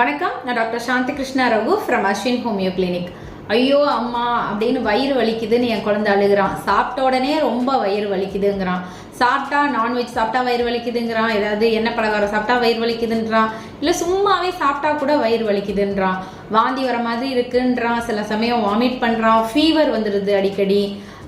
வணக்கம். நான் doctor Shanthi Krishna Raghu from Ashwin homeo clinic ஐயோ அம்மா அப்படின்னு வயிறு வலிக்குதுன்னு என் குழந்தை அழுகுறான். சாப்பிட்ட உடனே ரொம்ப வயிறு வலிக்குதுங்கிறான். சாப்பிட்டா நான்வெஜ் சாப்பிட்டா வயிறு வலிக்குதுங்கிறான். ஏதாவது எண்ணெய் பலகாரம் சாப்பிட்டா வயிறு வலிக்குதுன்றான். இல்லை சும்மாவே சாப்பிட்டா கூட வயிறு வலிக்குதுன்றான். வாந்தி வர மாதிரி இருக்குன்றான். சில சமயம் வாமிட் பண்ணுறான் ஃபீவர் வந்துடுது அடிக்கடி.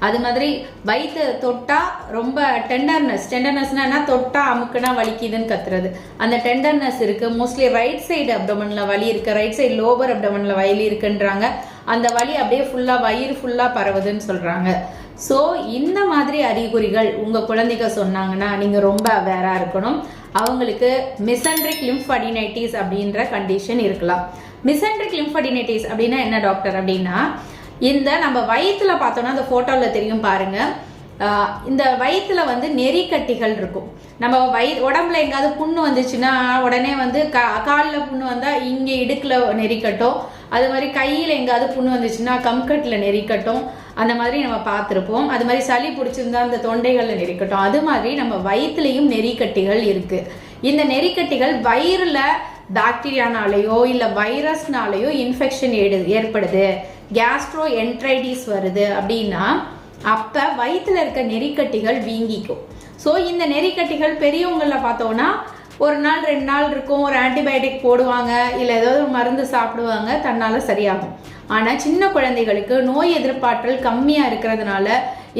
அது மாதிரி வயிற்று தொட்டா ரொம்ப டெண்டர்னஸ் டெண்டர்னஸ்னா தொட்டா அமுக்குனா வலிக்குதுன்னு கத்துறது. அந்த டெண்டர்னஸ் இருக்கு. மோஸ்ட்லி ரைட் சைடு அப்டமன்ல வலி இருக்கு. ரைட் சைடு லோவர் அப்டமன்ல வலி இருக்குன்றாங்க. அந்த வலி அப்படியே ஃபுல்லா வயிறு ஃபுல்லா பரவுதுன்னு சொல்றாங்க. ஸோ இந்த மாதிரி அறிகுறிகள் உங்க குழந்தைங்க சொன்னாங்கன்னா நீங்க ரொம்ப அவேரா இருக்கணும். அவங்களுக்கு மிசன்ட்ரிக் லிம்ஃபடினைட்டிஸ் அப்படின்ற கண்டிஷன் இருக்கலாம். மிசன்ட்ரிக் லிம்ஃபடினைட்டிஸ் அப்படின்னா என்ன டாக்டர் அப்படின்னா இந்த நம்ம வயிற்றுல பார்த்தோம்னா அந்த ஃபோட்டோவில் தெரியும் பாருங்கள் இந்த வயிற்றுல வந்து நெறிக்கட்டிகள் இருக்கும். நம்ம வயிறு உடம்புல எங்காவது புண்ணு வந்துச்சுன்னா உடனே வந்து கா காலில் புண்ணு வந்தால் இங்கே இடுக்கில் நெறிக்கட்டும். அது மாதிரி கையில் எங்காவது புண்ணு வந்துச்சுன்னா கம்கட்டில் நெறிக்கட்டும். அந்த மாதிரி நம்ம பார்த்துருப்போம். அது மாதிரி சளி பிடிச்சிருந்தா அந்த தொண்டைகளில் நெறிக்கட்டும். அது மாதிரி நம்ம வயிற்றுலையும் நெறிக்கட்டிகள் இருக்குது இந்த நெறிக்கட்டிகள் வயிறில் பாக்டீரியானாலேயோ இல்லை வைரஸ்னாலேயோ இன்ஃபெக்ஷன் ஏடு ஏற்படுது. கேஸ்ட்ரோ என்ட்ரைடிஸ் வருது அப்படின்னா அப்போ வயிற்றுல இருக்க நெறிக்கட்டிகள் வீங்கிக்கும். ஸோ இந்த நெறிக்கட்டிகள் பெரியவங்களில் பார்த்தோன்னா ஒரு நாள் ரெண்டு நாள் இருக்கும் ஒரு ஆன்டிபயோட்டிக் போடுவாங்க இல்லை ஏதோ ஒரு மருந்து சாப்பிடுவாங்க தன்னால் சரியாகும். ஆனால் சின்ன குழந்தைகளுக்கு நோய் எதிர்ப்பாற்றல் கம்மியாக இருக்கிறதுனால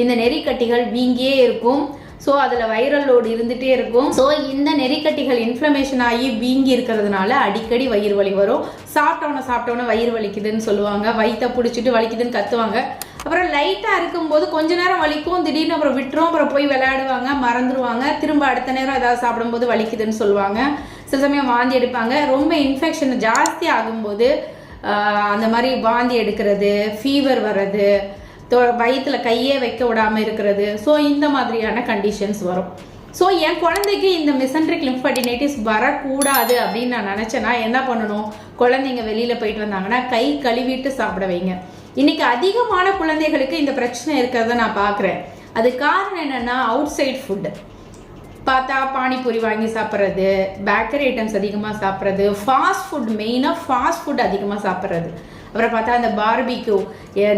இந்த நெறிக்கட்டிகள் வீங்கியே இருக்கும். ஸோ அதில் வைரல் லோடு இருந்துகிட்டே இருக்கும். ஸோ இந்த நெறிக்கட்டிகள் இன்ஃப்ளமேஷன் ஆகி வீங்கி இருக்கிறதுனால அடிக்கடி வயிறு வலி வரும். சாப்பிட்டவன சாப்பிட்டவன வயிறு வலிக்குதுன்னு சொல்லுவாங்க. வயிற்றை பிடிச்சிட்டு வலிக்குதுன்னு கத்துவாங்க. அப்புறம் லைட்டாக இருக்கும்போது கொஞ்ச நேரம் வலிக்கும். திடீர்னு அப்புறம் விட்டுரும். அப்புறம் போய் விளையாடுவாங்க. மறந்துடுவாங்க திரும்ப அடுத்த நேரம் ஏதாவது சாப்பிடும்போது வலிக்குதுன்னு சொல்லுவாங்க. சில சமயம் வாந்தி எடுப்பாங்க. ரொம்ப இன்ஃபெக்ஷன் ஜாஸ்தி ஆகும்போது அந்த மாதிரி வாந்தி எடுக்கிறது ஃபீவர் வர்றது வயிற்றுல கையே வைக்க விடாம இருக்கிறது. ஸோ இந்த மாதிரியான கண்டிஷன்ஸ் வரும். ஸோ என் குழந்தைக்கு இந்த மிசன்ட்ரிக் லிம்ஃபடினைட்டிஸ் வரக்கூடாது அப்படின்னு நான் நினச்சேன்னா என்ன பண்ணணும்? குழந்தைங்க வெளியில் போயிட்டு வந்தாங்கன்னா கை கழுவிட்டு சாப்பிட வைங்க. இன்னைக்கு அதிகமான குழந்தைகளுக்கு இந்த பிரச்சனை இருக்கிறத நான் பார்க்குறேன் அது காரணம் என்னன்னா அவுட் சைட் ஃபுட்டு பார்த்தா பானிபூரி வாங்கி சாப்பிட்றது பேக்கரி ஐட்டம்ஸ் அதிகமாக சாப்பிட்றது ஃபாஸ்ட் ஃபுட் மெயினாக ஃபாஸ்ட் ஃபுட் அதிகமாக சாப்பிட்றது. அப்புறம் பார்த்தா அந்த பார்பிக்யூ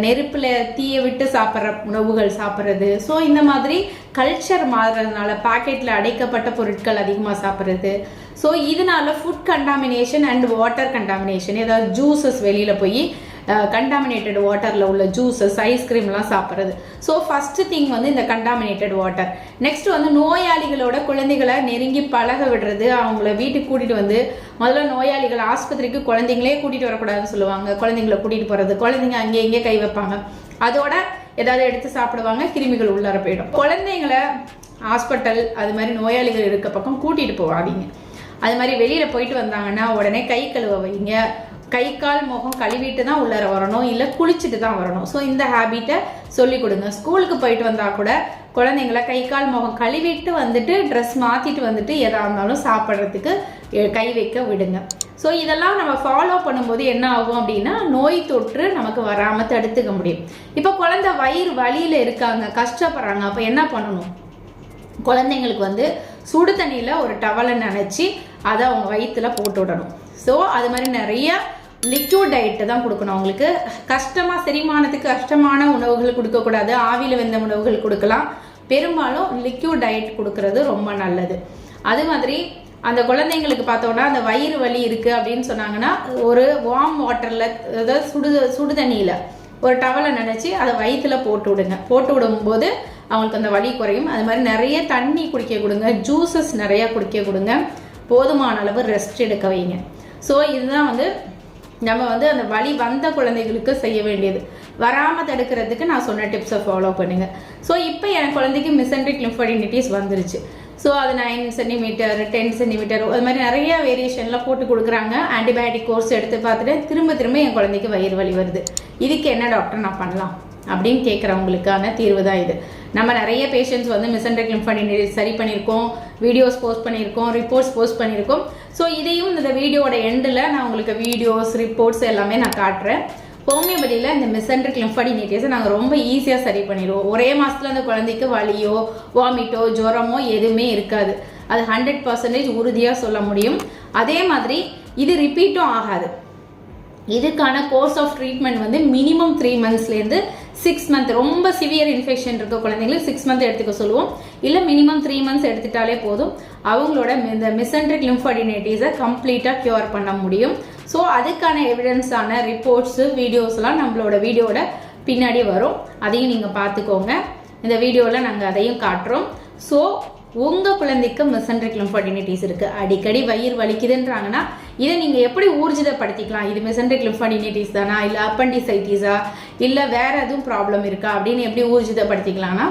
நெருப்பில் தீயை விட்டு சாப்பிட்ற உணவுகள் சாப்பிட்றது. ஸோ இந்த மாதிரி கல்ச்சர் மாறுறதுனால பாக்கெட்டில் அடைக்கப்பட்ட பொருட்கள் அதிகமாக சாப்பிட்றது. ஸோ இதனால food contamination and water contamination ஏதாவது ஜூஸஸ் வெளியில் போய் கண்டாமினேட்டட் வாட்டரில் உள்ள ஜூஸஸ் ஐஸ்கிரீம்லாம் சாப்பிட்றது. ஸோ ஃபஸ்ட்டு திங் வந்து இந்த கண்டாமினேட்டட் வாட்டர் நெக்ஸ்ட் வந்து நோயாளிகளோட குழந்தைகளை நெருங்கி பழக விடுறது. அவங்கள வீட்டுக்கு கூட்டிகிட்டு வந்து முதல்ல நோயாளிகள் ஆஸ்பத்திரிக்கு குழந்தைங்களே கூட்டிகிட்டு வரக்கூடாதுன்னு சொல்லுவாங்க. குழந்தைங்கள கூட்டிகிட்டு போகிறது குழந்தைங்க அங்கே இங்கே கை வைப்பாங்க. அதோட ஏதாவது எடுத்து சாப்பிடுவாங்க கிருமிகள் உள்ளார போயிடும். குழந்தைங்கள ஹாஸ்பிட்டல் அது மாதிரி நோயாளிகள் இருக்க பக்கம் கூட்டிகிட்டு போகாதீங்க. அது மாதிரி வெளியில் போயிட்டு வந்தாங்கன்னா உடனே கை கழுவ வைங்க. கை கால் முகம் கழுவிட்டு தான் உள்ளார வரணும் இல்லை குளிச்சுட்டு தான் வரணும். ஸோ இந்த ஹேபிட்டை சொல்லி கொடுங்க. ஸ்கூலுக்கு போயிட்டு வந்தால் கூட குழந்தைங்கள கை கால் முகம் கழுவிட்டு வந்துட்டு ட்ரெஸ் மாற்றிட்டு வந்துட்டு எதாக இருந்தாலும் சாப்பிட்றதுக்கு கை வைக்க விடுங்க. ஸோ இதெல்லாம் நம்ம ஃபாலோ பண்ணும்போது என்ன ஆகும் அப்படின்னா நோய் தொற்று நமக்கு வராமல் தடுத்துக்க முடியும். இப்போ குழந்தை வயிறு வலியில் இருக்காங்க கஷ்டப்படுறாங்க அப்போ என்ன பண்ணணும்? குழந்தைங்களுக்கு வந்து சுடு தண்ணியில் ஒரு டவலை நினச்சி அதை அவங்க வயிற்றுல போட்டு விடணும். ஸோ அது மாதிரி நிறைய லிக்யூட் டயட்டை தான் கொடுக்கணும். அவங்களுக்கு கஷ்டமாக செரிமானத்துக்கு கஷ்டமான உணவுகள் கொடுக்கக்கூடாது. ஆவியில் வெந்த உணவுகள் கொடுக்கலாம். பெரும்பாலும் லிக்யூட் டயட் கொடுக்கறது ரொம்ப நல்லது. அது மாதிரி அந்த குழந்தைங்களுக்கு பார்த்தோன்னா அந்த வயிறு வலி இருக்குது அப்படின்னு சொன்னாங்கன்னா ஒரு வார்ம் வாட்டரில் அதாவது சுடு சுடு தண்ணியில் ஒரு டவலை நினச்சி அதை வயிற்றுல போட்டு விடுங்க. போட்டு விடும்போது அவங்களுக்கு அந்த வலி குறையும். அது மாதிரி நிறைய தண்ணி குடிக்க கொடுங்க. ஜூஸஸ் நிறைய குடிக்க கொடுங்க. போதுமான அளவு ரெஸ்ட் எடுக்க வைங்க. ஸோ இதுதான் வந்து நம்ம வந்து அந்த வழி வந்த குழந்தைகளுக்கு செய்ய வேண்டியது. வராமல் தடுக்கிறதுக்கு நான் சொன்ன டிப்ஸை ஃபாலோ பண்ணுங்கள் ஸோ இப்போ என் குழந்தைக்கு மிசன்ட்ரிக் லிம்ஃபடினிட்டிஸ் வந்துருச்சு. ஸோ அது நைன் சென்டிமீட்டர் டென் சென்டிமீட்டர் அது மாதிரி நிறைய வேரியேஷன்லாம் போட்டு கொடுக்குறாங்க. ஆன்டிபயோட்டிக் கோர்ஸ் எடுத்து பார்த்துட்டு திரும்ப திரும்ப என் குழந்தைக்கு வயிறு வலி வருது. இதுக்கு என்ன டாக்டர் நான் பண்ணலாம்? அப்படின்னு கேட்குறவங்களுக்கான தீர்வு தான் இது. நம்ம நிறைய பேஷண்ட்ஸ் வந்து மிசன்ட்ரிக் பண்ணி சரி பண்ணியிருக்கோம் வீடியோஸ் போஸ்ட் பண்ணியிருக்கோம் ரிப்போர்ட்ஸ் போஸ்ட் பண்ணியிருக்கோம். ஸோ இதையும் இந்த வீடியோட எண்டில் நான் உங்களுக்கு வீடியோஸ் ரிப்போர்ட்ஸ் எல்லாமே நான் காட்டுறேன். ஹோமியோபதியில் இந்த மிசன்ட்ரிக் லிம்ஃபடினைட்டிஸை நாங்கள் ரொம்ப ஈஸியாக சரி பண்ணிடுவோம். ஒரே மாதத்தில் அந்த குழந்தைக்கு வலியோ வாமிட்டோ ஜுரமோ எதுவுமே இருக்காது. அது ஹண்ட்ரட் பர்சன்டேஜ் உறுதியாக சொல்ல முடியும். அதே மாதிரி இது ரிப்பீட்டும் ஆகாது. இதுக்கான கோர்ஸ் ஆஃப் ட்ரீட்மெண்ட் வந்து மினிமம் த்ரீ மந்த்ஸ்லேருந்து சிக்ஸ் மந்த் ரொம்ப சிவியர் இன்ஃபெக்ஷன் இருக்க குழந்தைங்களுக்கு சிக்ஸ் மந்த் எடுத்துக்க சொல்லுவோம். இல்லை மினிமம் த்ரீ மந்த்ஸ் எடுத்துட்டாலே போதும். அவங்களோட இந்த மிசன்ட்ரிக் லிம்ஃபாடினைட்டிஸை கம்ப்ளீட்டாக க்யூர் பண்ண முடியும். ஸோ அதுக்கான எவிடன்ஸான ரிப்போர்ட்ஸு வீடியோஸ்லாம் நம்மளோட வீடியோட பின்னாடி வரும். அதையும் நீங்கள் பார்த்துக்கோங்க. இந்த வீடியோவில் நாங்கள் அதையும் காட்டுறோம். ஸோ உங்கள் குழந்தைக்கு மெசன்ட்ரிக் லிம்ஃபாடினிட்டிஸ் இருக்குது அடிக்கடி வயிறு வலிக்குதுன்றாங்கன்னா இதை நீங்கள் எப்படி ஊர்ஜிதப்படுத்திக்கலாம்? இது மெசன்ட்ரிக் லிம்ஃபாடினிட்டிஸ் தானா? இல்லை அப்பண்டிசைட்டிஸா இல்லை வேறு எதுவும் ப்ராப்ளம் இருக்கா? அப்படின்னு எப்படி ஊர்ஜிதப்படுத்திக்கலாம்னா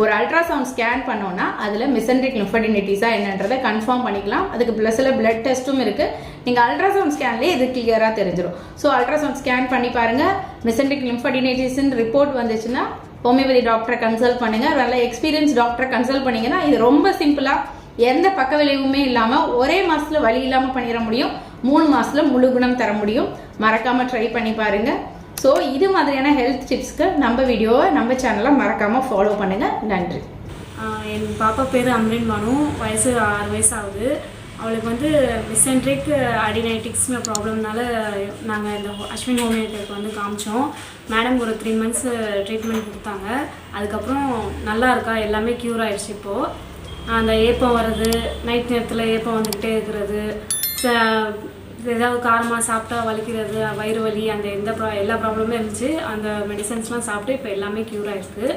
ஒரு அல்ட்ராசவுண்ட் ஸ்கேன் பண்ணோன்னா அதில் மிசன்ட்ரிக் லிம்ஃபாடினிட்டிஸா என்னன்றதை கன்ஃபார்ம் பண்ணிக்கலாம். அதுக்கு ப்ளஸில் பிளட் டெஸ்ட்டும் இருக்குது நீங்கள் அல்ட்ராசவுண்ட் ஸ்கேன்லேயே இது கிளியராக தெரிஞ்சிடும் ஸோ அல்ட்ராசவுண்ட் ஸ்கேன் பண்ணி பாருங்கள் மிசன்ட்ரிக் லிம்ஃபாடினைட்டிஸ்ன்னு ரிப்போர்ட் வந்துச்சுன்னா ஹோமியோபதி டாக்டரை கன்சல்ட் பண்ணுங்கள் நல்ல எக்ஸ்பீரியன்ஸ் டாக்டரை கன்சல்ட் பண்ணீங்கன்னா இது ரொம்ப சிம்பிளாக எந்த பக்க விளைவுமே இல்லாமல் ஒரே மாதத்தில் வலி இல்லாமல் பண்ணிட முடியும். மூணு மாதத்தில் முழு குணம் தர முடியும். மறக்காமல் ட்ரை பண்ணி பாருங்கள் ஸோ இது மாதிரியான ஹெல்த் டிப்ஸ்க்கு நம்ம வீடியோவை நம்ம சேனலை மறக்காமல் ஃபாலோ பண்ணுங்கள் நன்றி. என் பாப்பா பேர் அம்ரின் பானு வயசு ஆறு வயசு ஆகுது. அவளுக்கு வந்து மிஸ்சென்ட்ரிக் அடினைட்டிக்ஸ்னு ப்ராப்ளம்னால நாங்கள் இந்த அஸ்வின் ஹோமியோபதிக்கு வந்து காமிச்சோம். மேடம் ஒரு த்ரீ மந்த்ஸ் ட்ரீட்மெண்ட் கொடுத்தாங்க. அதுக்கப்புறம் நல்லா இருக்கா? எல்லாமே க்யூர் ஆயிடுச்சு இப்போது அந்த ஏப்பம் வர்றது நைட் நேரத்தில் ஏப்பம் வந்துக்கிட்டே இருக்கிறது. ஏதாவது காரமாக சாப்பிட்டா வலிக்கிறது வயிறு வலி அந்த எந்த ப்ரா எல்லா ப்ராப்ளமும் இருந்துச்சு. அந்த மெடிசன்ஸ்லாம் சாப்பிட்டு இப்போ எல்லாமே க்யூர் ஆயிருக்கு.